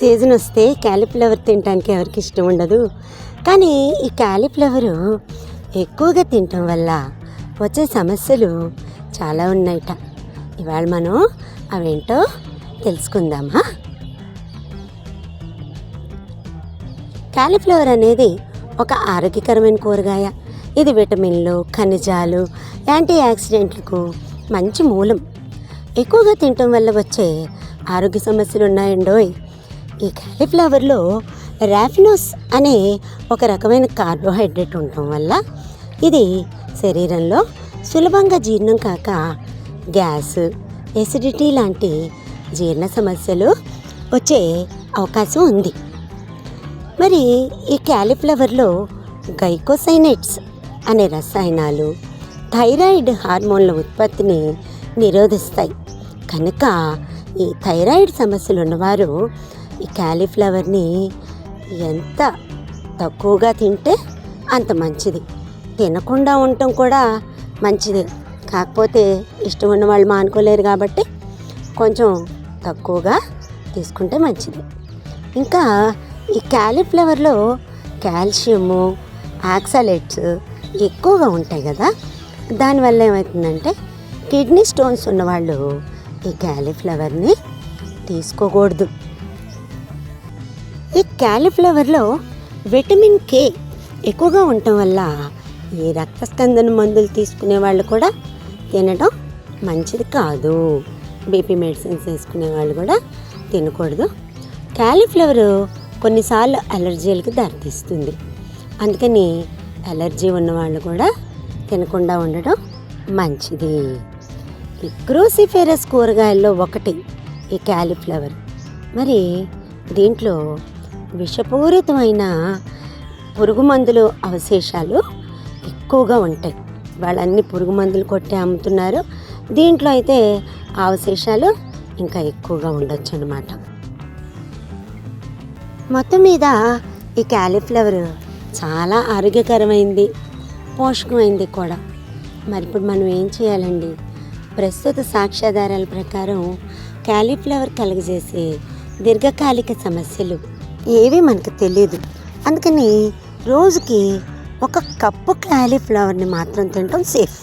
Season వస్తే cauliflower తినడానికి ఎవరికి ఇష్టం ఉండదు. కానీ ఈ క్యాలీఫ్లవరు ఎక్కువగా తినటం వల్ల వచ్చే సమస్యలు చాలా ఉన్నాయట. ఇవాళ మనం అవేంటో తెలుసుకుందామా? క్యాలీఫ్లవర్ అనేది ఒక ఆరోగ్యకరమైన కూరగాయ. ఇది విటమిన్లు ఖనిజాలు యాంటీ ఆక్సిడెంట్లకు మంచి మూలం. ఎక్కువగా తినటం వల్ల వచ్చే ఆరోగ్య సమస్యలు ఉన్నాయండోయ్. ఈ క్యాలిఫ్లవర్లో ర్యాఫినోస్ అనే ఒక రకమైన కార్బోహైడ్రేట్ ఉండటం వల్ల ఇది శరీరంలో సులభంగా జీర్ణం కాక గ్యాస్ ఎసిడిటీ లాంటి జీర్ణ సమస్యలు వచ్చే అవకాశం ఉంది. మరి ఈ క్యాలీఫ్లవర్లో గైకోసైనైట్స్ అనే రసాయనాలు థైరాయిడ్ హార్మోన్ల ఉత్పత్తిని నిరోధిస్తాయి. కనుక ఈ థైరాయిడ్ సమస్యలు ఉన్నవారు ఈ క్యాలీఫ్లవర్ని ఎంత తక్కువగా తింటే అంత మంచిది. తినకుండా ఉండటం కూడా మంచిదే. కాకపోతే ఇష్టం ఉన్న వాళ్ళు మానుకోలేరు కాబట్టి కొంచెం తక్కువగా తీసుకుంటే మంచిది. ఇంకా ఈ క్యాలీఫ్లవర్లో కాల్షియము ఆక్సలేట్స్ ఎక్కువగా ఉంటాయి కదా. దానివల్ల ఏమవుతుందంటే కిడ్నీ స్టోన్స్ ఉన్నవాళ్ళు ఈ క్యాలీఫ్లవర్ని తీసుకోకూడదు. ఈ క్యాలీఫ్లవర్లో విటమిన్ కే ఎక్కువగా ఉండటం వల్ల ఈ రక్తస్కందన మందులు తీసుకునే వాళ్ళు కూడా తినడం మంచిది కాదు. బీపీ మెడిసిన్స్ వేసుకునే వాళ్ళు కూడా తినకూడదు. క్యాలీఫ్లవర్ కొన్నిసార్లు అలర్జీలకు దారితీస్తుంది. అందుకని అలర్జీ ఉన్న వాళ్ళు కూడా తినకుండా ఉండడం మంచిది. క్రూసిఫెరస్ కూరగాయల్లో ఒకటి ఈ క్యాలీఫ్లవర్. మరి దీంట్లో విషపూరితమైన పురుగు మందులు అవశేషాలు ఎక్కువగా ఉంటాయి. వాళ్ళన్ని పురుగు మందులు కొట్టి అమ్ముతున్నారు. దీంట్లో అయితే అవశేషాలు ఇంకా ఎక్కువగా ఉండొచ్చు అనమాట మొత్తం మీద ఈ క్యాలీఫ్లవర్ చాలా ఆరోగ్యకరమైంది పోషకమైంది కూడా. మరి ఇప్పుడు మనం ఏం చేయాలండి? ప్రస్తుత సాక్ష్యాధారాల ప్రకారం క్యాలీఫ్లవర్ కలుగజేసే దీర్ఘకాలిక సమస్యలు ఏవి మనకు తెలియదు అందుకని రోజుకి ఒక కప్పు క్యాలీఫ్లవర్ని మాత్రం తినడం సేఫ్